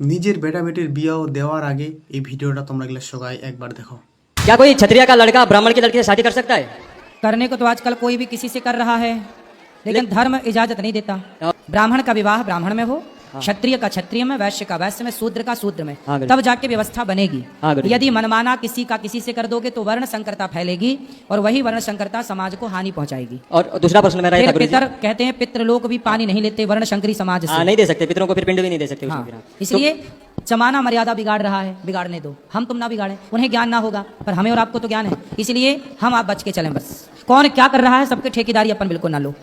নিজের বেটা বেটির বিয়াও দেওয়ার আগে এই ভিডিওটা তোমরা গেলে সবাই একবার দেখো क्या कोई क्षत्रिय का लड़का ब्राह्मण की लड़की से शादी कर सकता है करने को तो आजकल कोई भी किसी से कर रहा है लेकिन धर्म इजाजत नहीं देता ब्राह्मण का विवाह ब्राह्मण में हो क्षत्रिय का क्षत्रिय में वैश्य का वैश्य में शूद्र का शूद्र में। हाँ, तब जाके व्यवस्था बनेगी। हाँ, यदि मनमाना किसी का किसी से कर दोगे तो वर्ण संकरता फैलेगी और वही वर्ण संकरता समाज को हानि पहुंचाएगी। और दूसरा प्रश्न मेरा फिर पितर कहते हैं पितृलोक भी पानी नहीं लेते वर्ण शंकरी समाज से। हाँ नहीं दे सकते पितरों को फिर पिंड भी नहीं दे सकते हाँ, हाँ। इसलिए जमाना मर्यादा बिगाड़ रहा है बिगाड़ने दो। हम तुम ना बिगाड़े उन्हें ज्ञान ना होगा पर हमें और आपको तो ज्ञान है। इसलिए हम आप बच के चलें बस। कौन क्या कर रहा है सबके ठेकेदारी अपन बिल्कुल ना लो।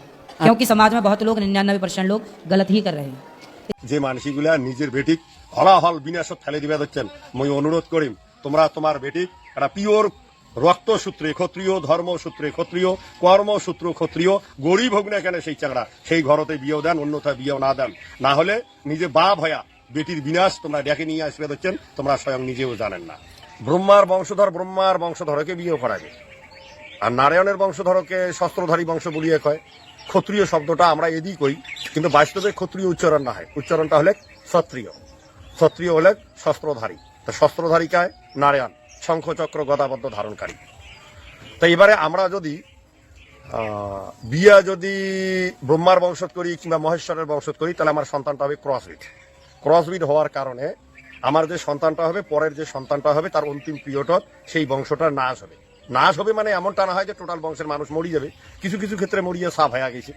क्योंकि समाज में बहुत लोग निन्यानवे परसेंट लोग गलत ही कर रहे हैं। যে মানসিগুলা নিজের বেটিক হলাহল বিনাশত ঠেলে দিবা দিচ্ছেন মই অনুরোধ করিম, তোমরা তোমার বেটিক একটা পিওর রক্ত সূত্রে ক্ষত্রিয় ধর্ম সূত্রে ক্ষত্রিয়, কর্মসূত্র ক্ষত্রিয়, গরিব হোক না কেন সেই চাকরা, সেই ঘরতে বিয়েও দেন অন্যথা বিয়েও না দেন। না হলে নিজে বাপ হয়া বেটির বিনাশ তোমরা ডেকে নিয়ে আসবে দিচ্ছেন তোমরা স্বয়ং নিজেও জানেন না। ব্রহ্মার বংশধর, ব্রহ্মার বংশধরকে বিয়ে করাবে। আর নারায়ণের বংশধরকে শস্ত্রধারী বংশ বলিয়ে কয়। ক্ষত্রিয় শব্দটা আমরা এদিক কই কিন্তু বাস্তবে ক্ষত্রিয় উচ্চারণ না হয়। উচ্চারণটা হলে ক্ষত্রিয়। ক্ষত্রিয় হলে শস্ত্রধারী। তো শস্ত্রধারী কায়? নারায়ণ। শঙ্খচক্র গদাবদ্ধ ধারণকারী। তো এবারে আমরা যদি বিয়া যদি ব্রহ্মার বংশত করি কিংবা মহেশ্বরের বংশত করি, তাহলে আমার সন্তানটা হবে ক্রসবিট। ক্রসবিট হওয়ার কারণে আমার যে সন্তানটা হবে, পরের যে সন্তানটা হবে, তার অন্তিম পিরিয়ডত সেই বংশটার নাশ হবে। নাশ হবে মানে এমনটা না হয় যে টোটাল বংশের মানুষ মরি যাবে। কিছু কিছু ক্ষেত্রে মরিয়ে সাফ হয়ে গেছে।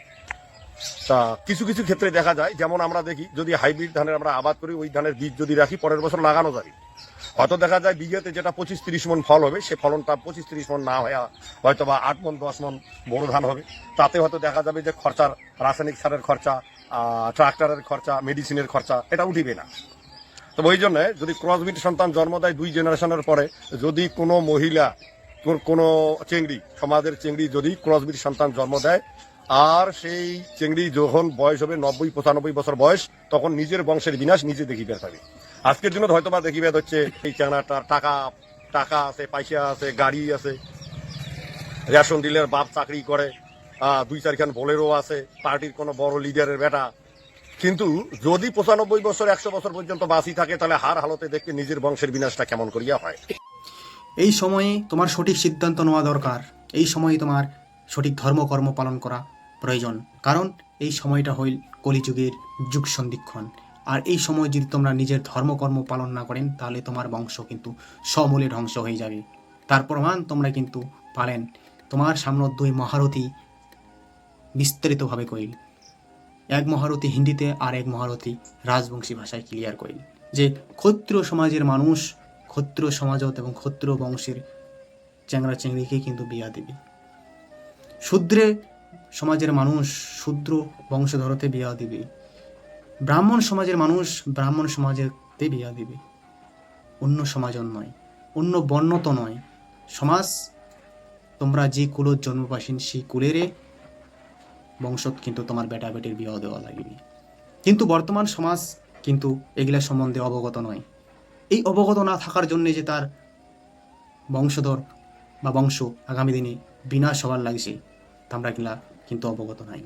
তা কিছু কিছু ক্ষেত্রে দেখা যায়, যেমন আমরা দেখি, যদি হাইব্রিড ধানের আমরা আবাদ করি, ওই ধানের বীজ যদি রাখি, পরের বছর লাগানো যাবে। হয়তো দেখা যায় বিঘেতে যেটা পঁচিশ তিরিশ মন ফল হবে, সে ফলনটা পঁচিশ তিরিশ মন না হয়ে হয়তো বা আট মন, দশ মন বড় ধান হবে। তাতে হয়তো দেখা যাবে যে খরচার, রাসায়নিক সারের খরচা ট্রাক্টরের খরচা মেডিসিনের খরচা, এটা উঠিবে না। তো ওই জন্য যদি ক্রসবিট সন্তান জন্ম দেয় দুই জেনারেশনের পরে, যদি কোনো মহিলা কোন- চেংড়ি, সমাজের চেংড়ি যদি ক্রসবিট সন্তান জন্ম দেয়, আর সেই চেংড়ি যখন বয়স হবে নব্বই, পঁচানব্বই বছর বয়স, তখন নিজের বংশের বিনাশ নিজে দেখিবে পাবে। আজকের দিনে হয়তো বা দেখি দেখিবে হচ্ছে, এই চ্যাংড়াটার টাকা টাকা আছে, পয়সা আছে, গাড়ি আছে, রেশন ডিলের বাপ চাকরি করে দুই চারখান বোলেরও আছে, পার্টির কোনো বড় লিডারের বেটা। কিন্তু যদি পঁচানব্বই বছর, একশো বছর পর্যন্ত বাঁচি থাকে, তাহলে হার হালতে দেখতে নিজের বংশের বিনাশটা কেমন করিয়া হয়? এই সময়ে তোমার সঠিক সিদ্ধান্ত নেওয়া দরকার। এই সময়ে তোমার সঠিক ধর্মকর্ম পালন করা প্রয়োজন। কারণ এই সময়টা হইল কলিযুগের যুগ সন্ধিক্ষণ আর এই সময় যদি তোমরা নিজের ধর্মকর্ম পালন না করেন, তাহলে তোমার বংশ কিন্তু সমূলে ধ্বংস হয়ে যাবে। তার প্রমাণ তোমরা কিন্তু পালেন। তোমার সামনে দুই মহারথী বিস্তারিতভাবে কইল এক মহারথী হিন্দিতে আর এক মহারথী রাজবংশী ভাষায় ক্লিয়ার করিল যে ক্ষত্রিয় সমাজের মানুষ ক্ষত্রিয় সমাজত এবং ক্ষত্রিয় বংশের চ্যাংরা চেংড়িকে কিন্তু বিয়া দেবে। শূদ্রে সমাজের মানুষ শূদ্র বংশধরতে বিয়া দিবে। ব্রাহ্মণ সমাজের মানুষ ব্রাহ্মণ সমাজেতে বিয়া দিবে। অন্য সমাজন নয়, অন্য বর্ণ তো নয়। সমাজ, তোমরা যে কুলত জন্মপাসীন সেই কুলেরে বংশত কিন্তু তোমার বেটা বেটির বিবাহ দেওয়া লাগবে। কিন্তু বর্তমান সমাজ কিন্তু এগুলা সম্বন্ধে অবগত নয়। এই অবগত না থাকার জন্যে যে তার বংশধর বা বংশ আগামী দিনে বিনাশ হওয়ার লাগছে, তা আমরা এগুলা কিন্তু অবগত নাই।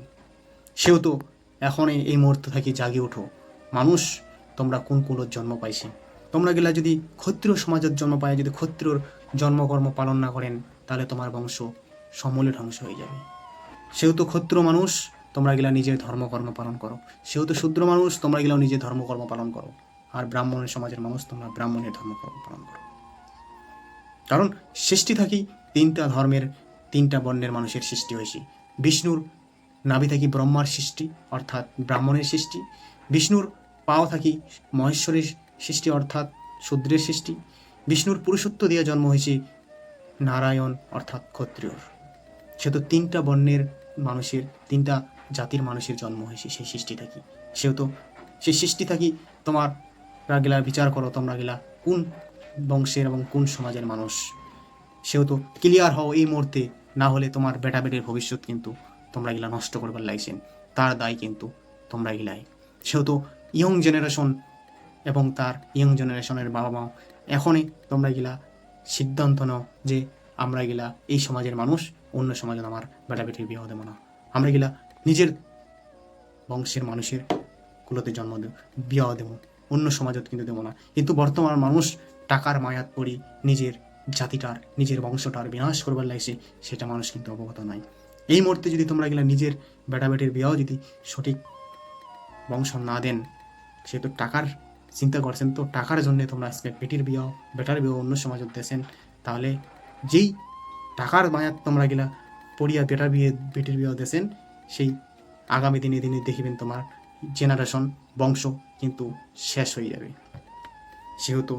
সেহেতু এখন এই- মুহূর্তে থাকি জাগি ওঠো। মানুষ, তোমরা কোন কুলত জন্ম পাইছে? তোমরা গেলা যদি ক্ষত্রিয় সমাজের জন্ম পায়, যদি ক্ষত্রিয়র জন্মকর্ম পালন না করেন, তাহলে তোমার বংশ সমূলে ধ্বংস হয়ে যাবে। সেহেতু ক্ষত্র মানুষ, তোমরা গেলা নিজের ধর্মকর্ম পালন করো। সেহেতু শূদ্র মানুষ, তোমরা গেলাও নিজের ধর্মকর্ম পালন করো। আর ব্রাহ্মণের সমাজের মানুষ তোমরা ব্রাহ্মণের ধর্মকর্ম পালন করো। কারণ সৃষ্টি থাকি তিনটা ধর্মের, তিনটা বর্ণের মানুষের সৃষ্টি হয়েছে বিষ্ণুর নাভি থাকি ব্রহ্মার সৃষ্টি, অর্থাৎ ব্রাহ্মণের সৃষ্টি। বিষ্ণুর পাও থাকি মহেশ্বরের সৃষ্টি, অর্থাৎ শূদ্রের সৃষ্টি। বিষ্ণুর পুরুষত্ব দিয়ে জন্ম হয়েছে নারায়ণ, অর্থাৎ ক্ষত্রিয়র সেহেতু তিনটা বর্ণের মানুষের, তিনটা জাতির মানুষের জন্ম হয়েছে সেই সৃষ্টি থাকি। সেহেতু সেই সৃষ্টি থাকি তোমার গেলা বিচার করো, তোমরা গেলা কোন বংশের এবং কোন সমাজের মানুষ? সেহেতু ক্লিয়ার হও এই মুহূর্তে, না হলে তোমার বেটা বেটির ভবিষ্যৎ কিন্তু তোমরা গিলা নষ্ট করবার লাগছেন। তার দায় কিন্তু তোমরা গিলাই। সেহেতু ইয়ং জেনারেশন এবং তার ইয়ং জেনারেশনের বাবা মা এখনই তোমরা গিলা সিদ্ধান্ত নাও যে আমরা গিলা এই সমাজের মানুষ, অন্য সমাজের আমার বেটা বেটির বিবাহ দেবো না। আমরা গিলা নিজের বংশের মানুষের কুলতে জন্ম দেব বিবাহ দেব। অন্য সমাজত কিন্তু দেবো না। কিন্তু বর্তমান মানুষ টাকার মায়াত পড়ি নিজের জাতিটার, নিজের বংশটার বিনাশ করবার লাগছে, সেটা মানুষ কিন্তু অবগত নাই। এই মুহূর্তে যদি তোমরা গেলে নিজের বেটা বেটির বিয়াও যদি সঠিক বংশ না দেন সে তো টাকার চিন্তা করছেন, তো টাকার জন্য তোমরা আজকে বেটির বিয়াও, বেটার বিয়াও অন্য সমাজত দেছেন তাহলে যেই টাকার মায়াত তোমরা গেলা পড়িয়া বেটার বিয়ে বেটির বিয়াও দেছেন সেই আগামী দিনে দিনে দেখিবেন তোমার জেনারেশন বংশ কিন্তু শেষ হয়ে যাবে। সেহেতু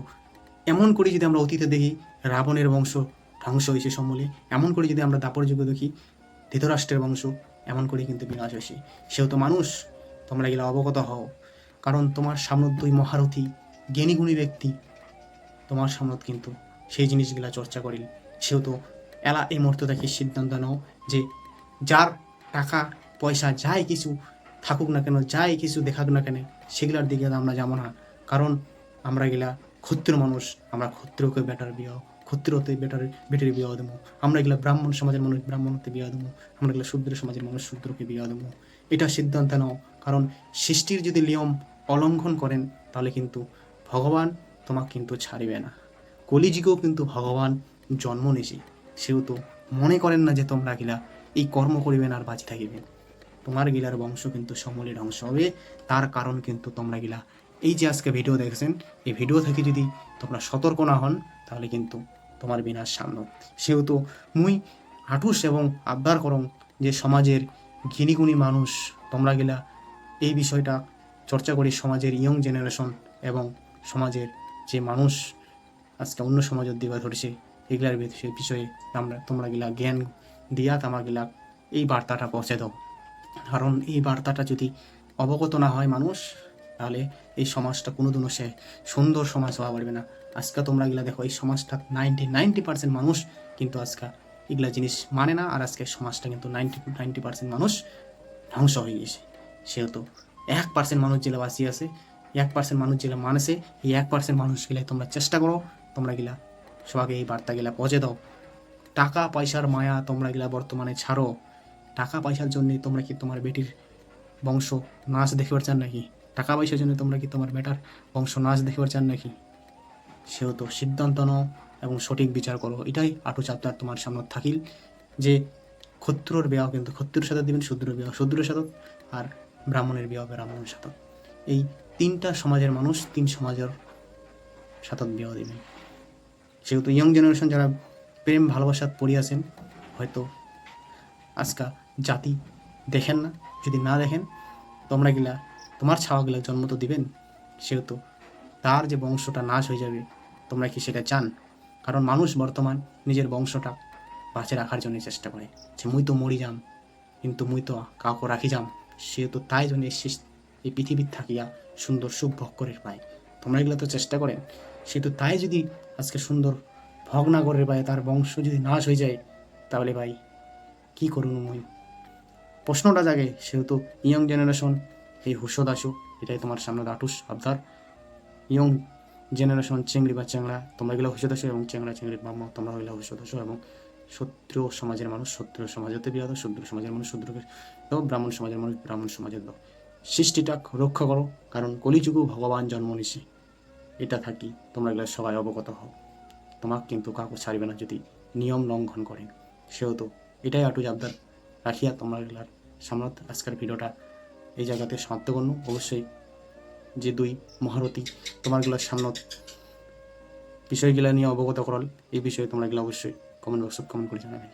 এমন করে যদি আমরা অতীতে দেখি, রাবণের বংশ ধ্বংস হয়েছে সমূলে, এমন করে যদি আমরা দাপর যুগে দেখি, ধৃতরাষ্ট্রের বংশ এমন করে কিন্তু বিনাশ হয়েছে। সেহেতু মানুষ, তোমরা এগুলো অবগত হও, কারণ তোমার সামনে দুই মহারথী জ্ঞানীগুণী ব্যক্তি, তোমার সামনে কিন্তু সেই জিনিসগুলা চর্চা করিল সেহেতু এলা এই মুহূর্তে দেখি সিদ্ধান্ত নাও যে যার টাকা, পয়সা, যাই কিছু থাকুক না কেন, যাই কিছু দেখাক না কেন, সেগুলার দিকে আমরা যাব না। কারণ আমরা গেলা ক্ষত্রিয় মানুষ, আমরা ক্ষত্রিয়কে বেটার বিয়ে ক্ষত্রিয়তে বেটার বেটার বিয়ে দেবো। আমরা এগুলা ব্রাহ্মণ সমাজের মানুষ, ব্রাহ্মণতে বিয়ে দেবো। আমরা এগুলা শূদ্র সমাজের মানুষ, শূদ্রকে বিয়ে দেবো। এটা সিদ্ধান্ত নাও। কারণ সৃষ্টির যদি নিয়ম অলঙ্ঘন করেন, তাহলে কিন্তু ভগবান তোমাকে কিন্তু ছাড়িবে না। কলিযুগেও কিন্তু ভগবান জন্ম নিয়েছে। সেহেতু মনে করেন না যে তোমরা গিলা এই কর্ম করিবেন আর বাঁচি থাকিবেন তোমার গিলার বংশ কিন্তু সমূলে ধ্বংস হবে, তার কারণ কিন্তু তোমরা গিলা। এই যে আজকে ভিডিও দেখছেন, এই ভিডিও থেকে যদি তোমরা সতর্ক না হন, তাহলে কিন্তু তোমার বিনাশ সামনে সেহেতু মুই হাঁটুস এবং আবদার করং যে সমাজের ঘিনিগুণী মানুষ তোমরা গিলা এই বিষয়টা চর্চা করি সমাজের ইয়ং জেনারেশন এবং সমাজের যে মানুষ আজকে অন্য সমাজের দিবা ধরেছে এগুলার বিষয়ে আমরা তোমরা গিলা জ্ঞান দিয়া তামা গিলা এই বার্তাটা পৌঁছে দাও। কারণ এই বার্তাটা যদি অবগত না হয় মানুষ, তাহলে এই সমাজটা কোনোদিনও সে সুন্দর সমাজ হওয়া পারবে না। আজকে তোমরা এগুলা দেখো, এই সমাজটা নাইনটি নাইনটি পার্সেন্ট মানুষ, কিন্তু আজকে এগুলা জিনিস মানে না, আর আজকে সমাজটা কিন্তু নাইনটি নাইনটি পার্সেন্ট মানুষ ধ্বংস হয়ে গেছে সেহেতু এক পার্সেন্ট মানুষ জেলা বাঁচিয়ে আছে, এক পার্সেন্ট মানুষ জেলা মানছে, এই এক পার্সেন্ট মানুষ গেলে তোমরা চেষ্টা করো, তোমরা গিলা সবাইকে এই বার্তা গেলা পৌঁছে দাও। টাকা, পয়সার মায়া তোমরা গিলা বর্তমানে ছাড়ো। টাকা পয়সার জন্যে তোমরা কি তোমার বেটির বংশ নাচ দেখিবার চান নাকি? টাকা পয়সার জন্য তোমরা কি তোমার বেটার বংশ নাচ দেখিবার চান নাকি? সেহেতু সিদ্ধান্ত নাও এবং সঠিক বিচার করো। এটাই আটু চাপদার তোমার সামনে থাকিল যে ক্ষত্রর বিবাহ কিন্তু ক্ষত্রির সাথে দিবেন শূদ্র বিবাহ শূদ্রের সাথে আর ব্রাহ্মণের বিবাহ ব্রাহ্মণের সাথে। এই তিনটা সমাজের মানুষ তিন সমাজের সাথে বিবাহ দিবেন। সেহেতু ইয়ং জেনারেশন যারা প্রেম ভালোবাসাত পড়িয়াছেন, হয়তো আজকা জাতি দেখেন না, যদি না দেখেন, তোমরা গিলা তোমার ছাওয়াগুলা জন্ম তো দিবেন, সেহেতু তার যে বংশটা নাশ হয়ে যাবে, তোমরা কি সেটা চান? কারণ মানুষ বর্তমান নিজের বংশটা বাঁচে রাখার জন্য চেষ্টা করে। যে মুই তো মরি যাম, কিন্তু মুই তো কাউকে রাখি যাম, সেহেতু তাই জন্য শেষ এই পৃথিবীর থাকিয়া সুন্দর সুখ ভোগ করে পায়। তোমরা এগুলো তো চেষ্টা করেন। সেহেতু তাই যদি আজকে সুন্দর ভোগ না করে পায় তার বংশ যদি নাশ হয়ে যায়, তাহলে ভাই কি করুন মুই প্রশ্নটা জাগে, সেহেতু ইয়ং জেনারেশন এই হুসদ আসো এটাই তোমার সামনে আটুস আবদার। ইয়ং জেনারেশন চেংড়ি বা চ্যাংড়া, তোমরা এগুলো হুসদ আসো এবং চ্যাংড়া চেংড়ির বাম্মা তোমরা এগুলো হুসদ আসো এবং শত্রু সমাজের মানুষ শত্রু সমাজতে বিয়া দাও শূদ্র সমাজের মানুষ শূদ্রকে দাও, ব্রাহ্মণ সমাজের মানুষ ব্রাহ্মণ সমাজের দাও। সৃষ্টিটা রক্ষা করো, কারণ কলিযুগু ভগবান জন্ম নিছে এটা থাকি, তোমরা এগুলো সবাই অবগত হও। তোমাকে কিন্তু কাউকে ছাড়বে না যদি নিয়ম লঙ্ঘন করে। সেহেতু এটাই আটু জাবদার রাখিয়া তোমরা এগুলার সামনত আজকের ভিডিওটা এই জায়গাতে সমাপ্ত করুন। অবশ্যই যে দুই মহারথী তোমারগুলোর সামনত বিষয়গুলো নিয়ে অবগত করল, এই বিষয়ে তোমরা এগুলো অবশ্যই কমেন্ট বক্সে কমেন্ট করে জানাবে।